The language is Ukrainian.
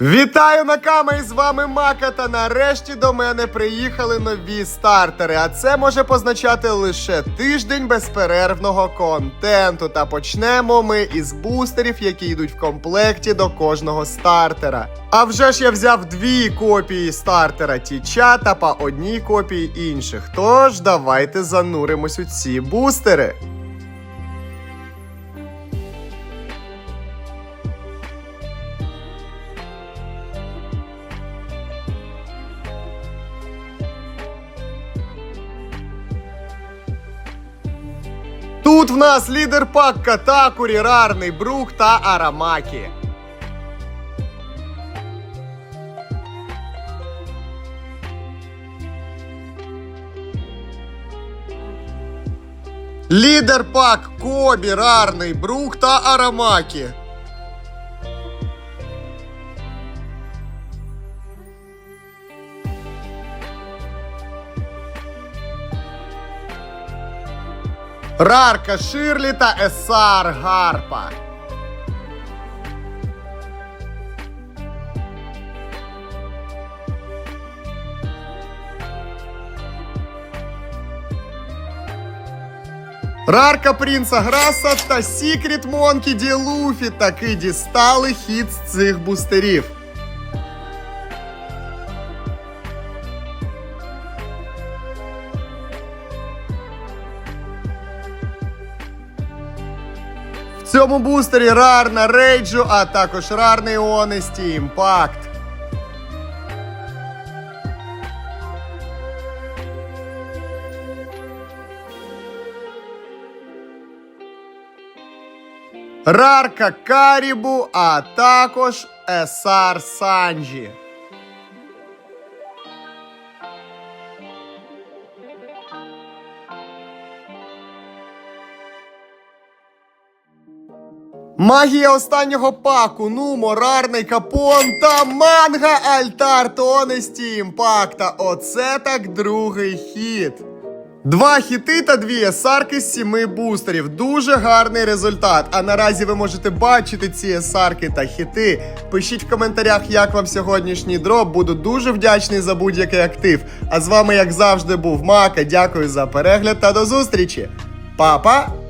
Вітаю Накама! І з вами Мака. Та нарешті до мене приїхали нові стартери. А це може позначати лише тиждень безперервного контенту. Та почнемо ми із бустерів, які йдуть в комплекті до кожного стартера. А вже ж я взяв дві копії стартера Тіча та по одній копії інших. Тож давайте зануримось у ці бустери. Тут в нас лідер пак Катакурі, Рарний Брук та Арамакі. Лідер пак Кобі, Рарний Брук та Арамакі. Рарка Ширлі та Есар Гарпа. Рарка Принца Граса та Сікріт Монкі Ді Луфі таки дістали хід з цих бустерів. Цьому бустері рарна рейджу, а також рарний Honesty Імпакт. Рарка Карібу, а також Есар Санджі. Магія останнього паку, ну, морарний капон та манга Альтар Тонесті Імпакта. Оце так другий хід. Два хіти та дві есарки з сіми бустерів. Дуже гарний результат. А наразі ви можете бачити ці есарки та хіти. Пишіть в коментарях, як вам сьогоднішній дроп. Буду дуже вдячний за будь-який актив. А з вами, як завжди, був Мака. Дякую за перегляд та до зустрічі. Па-па!